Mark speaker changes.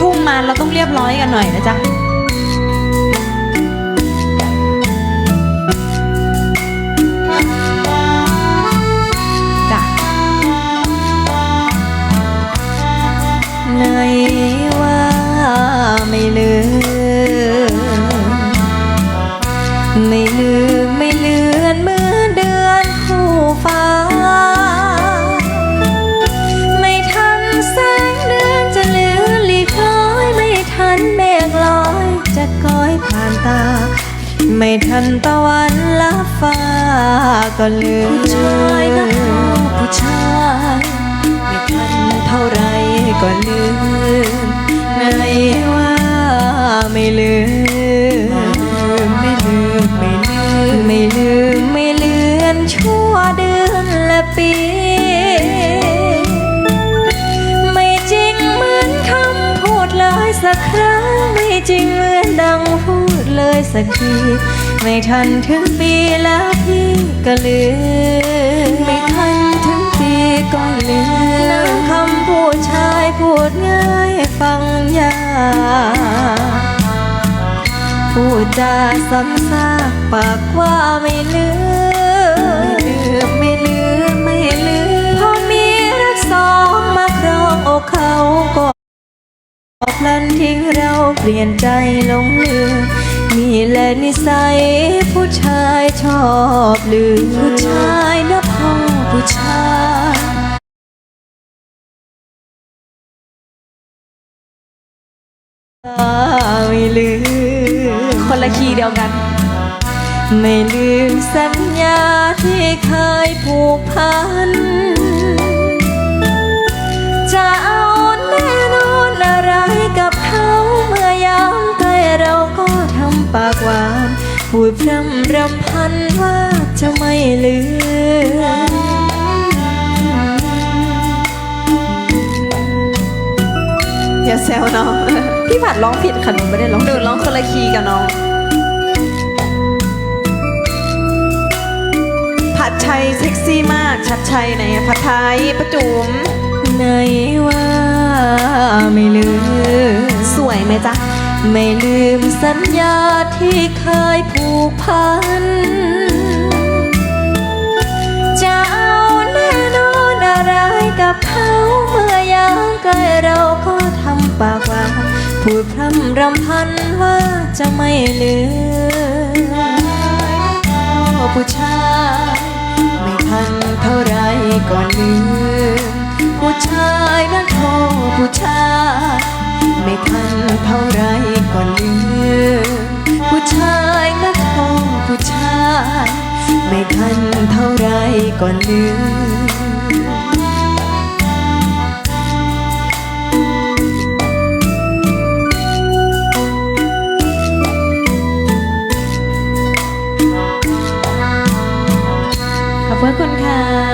Speaker 1: ทุ่มมาเราต้องเรียบร้อยกันหน่อยนะจ๊ะจ้ะ
Speaker 2: ไหนว่าไม่ลืม ไม่ลืม ไม่เลือนเหมือนเดือนค ตา ไม่ทันตะวันลับฟ้าก็ลืมผู้ชายนะผู้ชายไม่ทันเท่าไรก็ลืมไหนว่าไม่ลืมไม่ลืมไม่ลืมไม่ลืมไม่เลือนชั่วเดือนและปีไม่จริงเหมือนคำพูดเลยสักครั้งไม่จริงเหมือน เลยสักที ไม่ทันถึงปีแล้วพี่ก็ลืมไม่ทันถึงปีก็ลืมนั่งคำพูดชายพูดง่ายฟังยากพูดจาซ้ำซากปากว่าไม่ลืมไม่ลืมไม่ลืมพอมีรักสองมาครองอกเขาก็พลันทิ้งเราเปลี่ยนใจลงลืม นี่แหละนิสัยผู้ชายชอบลืมผู้ชายนะพ่อผู้ชายไม่ลืม
Speaker 1: คนละคีย์เดียวกัน
Speaker 2: ไม่ลืมสัญญาที่เคยผูกพันจะ ร่ำรำพันว่าจะไม่ลืม
Speaker 1: อย่าแซวน้อง พี่ผัดร้องผิดค่ะหนูไม่ได้ร้องหนูร้องคนละคีย์กับน้อง ผัดชัยเซ็กซี่มาก ชัดชัยไหนอะผัดไทยประจุม
Speaker 2: ไหนว่าไม่ลืม
Speaker 1: สวยไหมจ๊ะ
Speaker 2: ไม่ลืมสัญญาที่เคยผูกพันจะเอาแน่นอนอะไรกับเขาเมื่อยามใกล้เราก็ทำปากหวานพูดพร่ำรำพันว่าจะไม่ลืมผู้ชายไม่ทันเท่าไรก็ลืมผู้ชายนั้นโทผู้ชายไม่ทันเท่าไร ไม่ทันเท่าไรก่อนลืมขอบคุณค่ะ